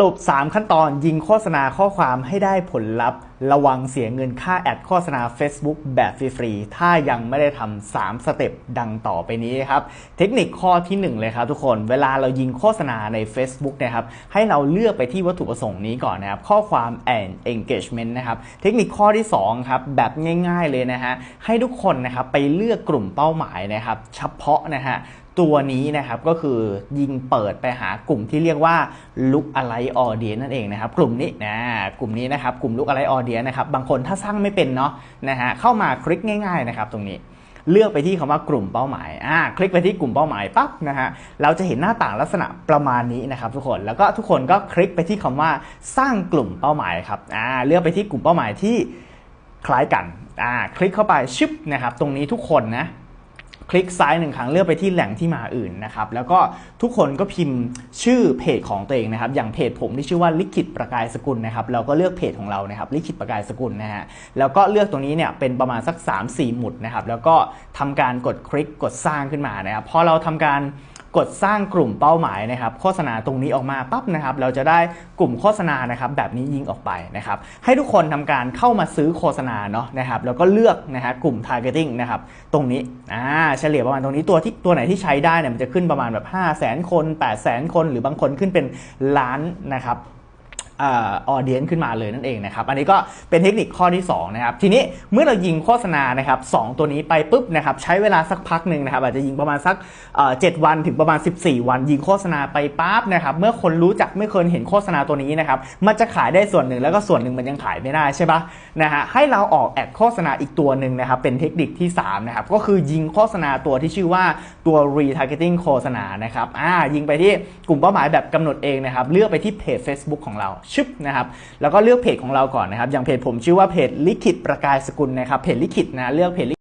รุป 3 ขั้นตอนยิงโฆษณาข้อความให้ได้ผลลัพธ์ ระวังเสียเงินค่าแอดโฆษณา Facebook แบบฟรีๆ ถ้ายังไม่ได้ทำ3สเต็ปดังต่อไปนี้ครับ เทคนิคข้อที่ 1 เลยครับทุกคน เวลาเรายิงโฆษณาใน Facebook นะครับ ให้เราเลือกไปที่วัตถุประสงค์นี้ก่อนนะครับ ข้อความ and engagement นะครับ เทคนิคข้อที่ 2 ครับ แบบง่ายๆเลยนะฮะ ให้ทุกคนนะครับไปเลือกกลุ่มเป้าหมายนะครับ เฉพาะนะฮะตัวนี้นะครับก็คือยิงเปิดไปหากลุ่มที่เรียกว่า look alike audience นั่นเองนะครับ กลุ่มนี้นะ กลุ่มนี้นะครับ กลุ่ม look alike audience นะครับบางคนถ้าสร้างไม่เป็นเนาะนะฮะเข้ามาคลิกง่าย ๆนะครับ ตรงนี้เลือกไปที่คำว่ากลุ่มเป้าหมาย อ่า คลิกไปที่กลุ่มเป้าหมายปั๊บนะฮะ เราจะเห็นหน้าต่างลักษณะประมาณนี้นะครับทุกคน แล้วก็ทุกคนก็คลิกไปที่คำว่าสร้างกลุ่มเป้าหมายครับ อ่า เลือกไปที่กลุ่มเป้าหมายที่คล้ายกัน อ่า คลิกเข้าไปชึบนะครับ ตรงนี้ทุกคนนะ คลิกซ้ายหนึ่งครั้งเลือกไปที่แหล่งที่มาอื่นนะครับแล้วก็ทุกคนก็พิมพ์ชื่อเพจของตัวเองนะครับ อย่างเพจผมที่ชื่อว่าลิขิตประกายสกุลนะครับเราก็เลือกเพจของเรานะครับลิขิตประกายสกุลนะฮะแล้วก็เลือกตรงนี้เนี่ยเป็นประมาณสัก 3-4 หมุดนะครับแล้วก็ทำการกดคลิกกดสร้างขึ้นมานะครับพอเราทำการ กดสร้างกลุ่มเป้าหมายนะครับโฆษณาตรงนี้ออกมาปั๊บนะครับเราจะได้กลุ่มโฆษณานะครับแบบนี้ยิงออกไปนะครับให้ทุกคนทำการเข้ามาซื้อโฆษณาเนาะนะครับแล้วก็เลือกนะฮะกลุ่ม targeting นะครับตรงนี้อ่าเฉลี่ยประมาณตรงนี้ตัวที่ตัวไหนที่ใช้ได้เนี่ยมันจะขึ้นประมาณแบบ 5 0 0 0 0 0 คน 8 0 0 0 0คน หรือบางคนขึ้นเป็นล้านนะครับ ออเดียนขึ้นมาเลยนั่นเองนะครับ อันนี้ก็เป็นเทคนิคข้อที่2นะครับ ทีนี้เมื่อเรายิงโฆษณานะครับสองตัวนี้ไปปุ๊บนะครับใช้เวลาสักพักหนึ่งนะครับอาจจะยิงประมาณสักเอ่อ7วันถึงประมาณ 14 วัน ยิงโฆษณาไปปั๊บนะครับเมื่อคนรู้จักไม่เคยเห็นโฆษณาตัวนี้นะครับมันจะขายได้ส่วนหนึ่งแล้วก็ส่วนหนึ่งมันยังขายไม่ได้ใช่ปะนะฮะให้เราออกแอดโฆษณาอีกตัวหนึ่งนะครับเป็นเทคนิคที่3นะครับก็คือยิงโฆษณาตัวที่ชื่อว่าตัว retargeting โฆษณานะครับอ่ายิงไปที่กลุ่มเป้าหมายแบบกำหนดเองนะครับเลือกไปที่เพจ Facebook ของเราชึบนะครับแล้วก็เลือกเพจของเราก่อนนะครับอย่างเพจผมชื่อว่าเพจลิขิตประกายสกุลนะครับเพจลิขิตนะเลือกเพจ